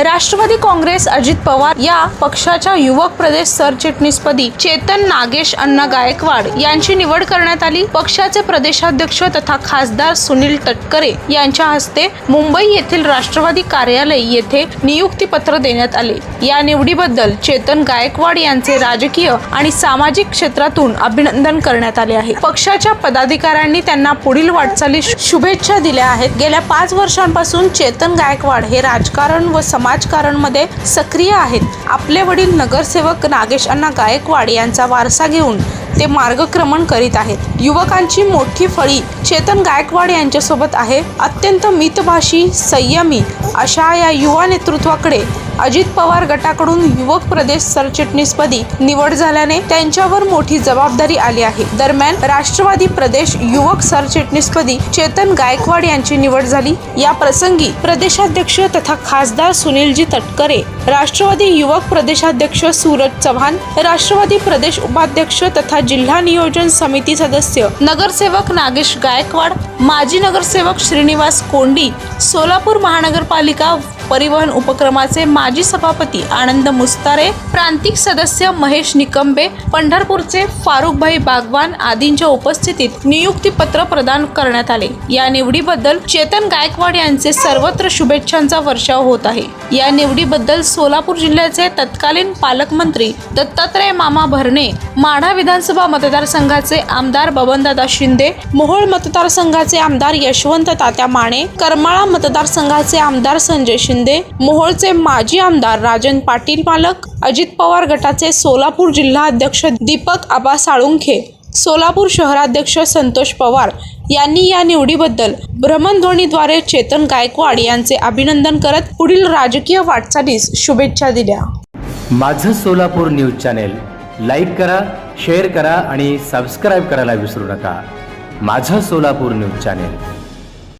राष्ट्रवादी काँग्रेस अजित पवार या पक्षाच्या युवक प्रदेश सरचिटणीसपदी चेतन नागेश अण्णा गायकवाड यांची निवड करण्यात आली. पक्षाचे प्रदेशाध्यक्ष तथा खासदार सुनील तटकरे यांच्या हस्ते मुंबई येथील राष्ट्रवादी कार्यालय येथे नियुक्तीपत्र देण्यात आले. या निवडीबद्दल चेतन गायकवाड यांचे राजकीय आणि सामाजिक क्षेत्रातून अभिनंदन करण्यात आले आहे. पक्षाच्या पदाधिकाऱ्यांनी त्यांना पुढील वाटचाली शुभेच्छा दिल्या आहेत. गेल्या पाच वर्षांपासून चेतन गायकवाड हे राजकारण व समाजकारणमध्ये सक्रिय आहेत. आपले वडील नगरसेवक नागेश अण्णा गायकवाड यांचा वारसा घेऊन ते मार्गक्रमण करीत आहेत. युवकांची मोठी फळी चेतन गायकवाड यांच्यासोबत आहे. अत्यंत मितभाषी संयमी अशा या युवा नेतृत्वाकडे अजित पवार गटाकडून युवक प्रदेश सरचिटणीसपदी निवड झाल्याने त्यांच्यावर मोठी जबाबदारी आली आहे. दरम्यान राष्ट्रवादी प्रदेश युवक सरचिटणीसपदी चेतन गायकवाड यांची निवड झाली. या प्रसंगी प्रदेशाध्यक्ष तथा खासदार सुनीलजी तटकरे राष्ट्रवादी युवक प्रदेशाध्यक्ष सूरज चव्हाण राष्ट्रवादी प्रदेश उपाध्यक्ष तथा जिल्हा नियोजन समिती सदस्य नगरसेवक नागेश गायकवाड माजी नगरसेवक श्रीनिवास कोंडी सोलापूर महानगरपालिका परिवहन उपक्रमाचे माजी सभापती आनंद मुस्तारे प्रांतिक सदस्य महेश निकंबे पंढरपूरचे फारुखभाई बागवान आदींच्या उपस्थितीत नियुक्तीपत्र प्रदान करण्यात आले. या निवडीबद्दल चेतन गायकवाड यांचे सर्वत्र शुभेच्छांचा वर्षाव होत आहे. या निवडीबद्दल सोलापूर जिल्ह्याचे तत्कालीन पालकमंत्री दत्तात्रय मामा भरणे माढा विधानसभा मतदारसंघाचे आमदार बबनदादा शिंदे मोहोळ मतदारसंघाचे आमदार यशवंत तात्या माने करमाळा मतदारसंघाचे आमदार संजय शिंदे मोहोळचे माजी आमदार राजन पाटील मालक अजित पवार गटाचे सोलापूर जिल्हा अध्यक्ष दीपक आबा साळुंखे सोलापूर शहराध्यक्ष संतोष पवार यांनी या निवडीबद्दल भ्रमणध्वनीद्वारे चेतन गायकवाड यांचे अभिनंदन करत पुढील राजकीय वाटचालीस शुभेच्छा दिल्या. माझं सोलापूर न्यूज चॅनेल लाईक करा शेअर करा आणि सबस्क्राईब करायला विसरू नका. माझं सोलापूर न्यूज चॅनेल.